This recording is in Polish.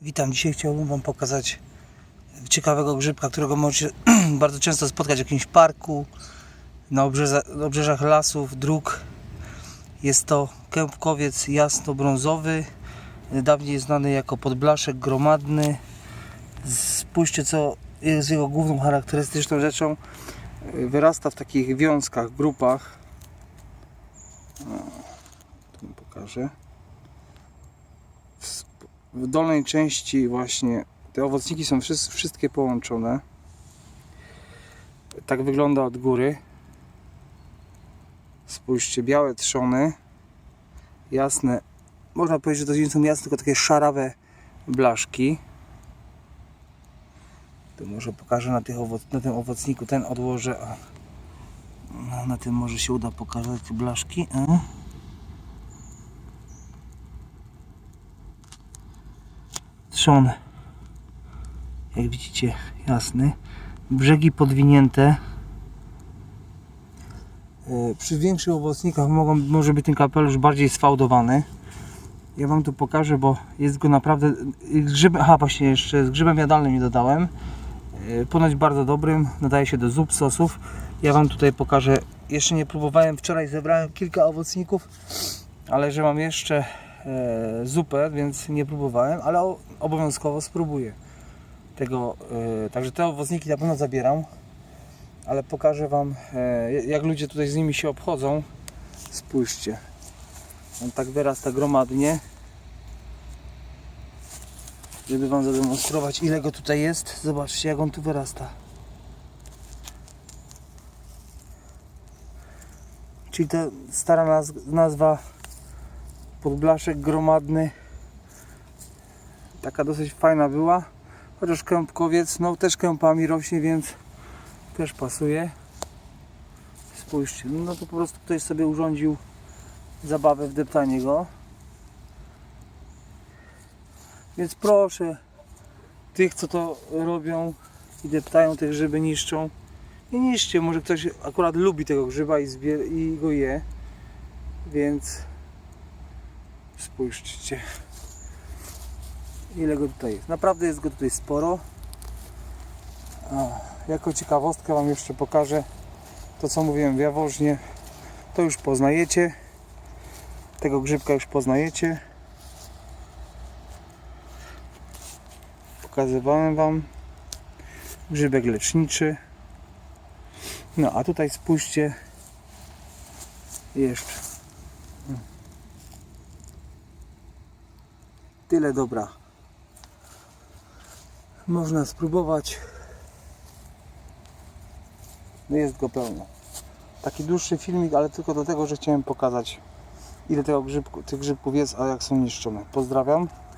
Witam, dzisiaj chciałbym Wam pokazać ciekawego grzybka, którego możecie bardzo często spotkać w jakimś parku, na obrzeża, na obrzeżach lasów, dróg. Jest to kępkowiec jasno-brązowy, dawniej znany jako podblaszek gromadny. Spójrzcie co jest jego główną charakterystyczną rzeczą. Wyrasta w takich wiązkach, grupach. O, tu pokażę w dolnej części właśnie te owocniki są wszys- wszystkie połączone. Tak wygląda od góry. Spójrzcie, białe trzony, jasne, można powiedzieć, że to nie są jasne, tylko takie szarawe blaszki. Tu może pokażę na, tych owoc- na tym owocniku, ten odłożę, na tym może się uda pokazać blaszki. A. trzon jak widzicie jasny. Brzegi podwinięte. E, przy większych owocnikach mogą, może być ten kapelusz bardziej sfałdowany. Ja wam tu pokażę, bo jest go naprawdę z aha właśnie jeszcze z grzybem jadalnym nie dodałem. E, ponoć bardzo dobrym, nadaje się do zup, sosów. Ja wam tutaj pokażę, jeszcze nie próbowałem wczoraj zebrałem kilka owocników ale że mam jeszcze zupę, więc nie próbowałem, ale obowiązkowo spróbuję tego. E, także te owocniki na pewno zabieram, ale pokażę Wam, e, jak ludzie tutaj z nimi się obchodzą. Spójrzcie, on tak wyrasta gromadnie. Żeby Wam zademonstrować, ile go tutaj jest, zobaczcie, jak on tu wyrasta. Czyli ta stara naz- nazwa podblaszek gromadny. Taka dosyć fajna była. Chociaż kępkowiec, no też kępami rośnie, więc też pasuje. Spójrzcie, no to po prostu ktoś sobie urządził zabawę w deptanie go. Więc proszę tych, co to robią i deptają te grzyby, niszczą. Nie niszcie, może ktoś akurat lubi tego grzyba i, i go je. Więc Spójrzcie, ile go tutaj jest. Naprawdę jest go tutaj sporo. A, jako ciekawostkę Wam jeszcze pokażę to, co mówiłem w Jaworznie. To już poznajecie. Tego grzybka już poznajecie. Pokazywałem Wam grzybek leczniczy. No, a tutaj spójrzcie jeszcze. Tyle dobra. Można spróbować. No Jest go pełno. Taki dłuższy filmik, ale tylko do tego, że chciałem pokazać ile tego grzybku, tych grzybków jest, a jak są niszczone. Pozdrawiam.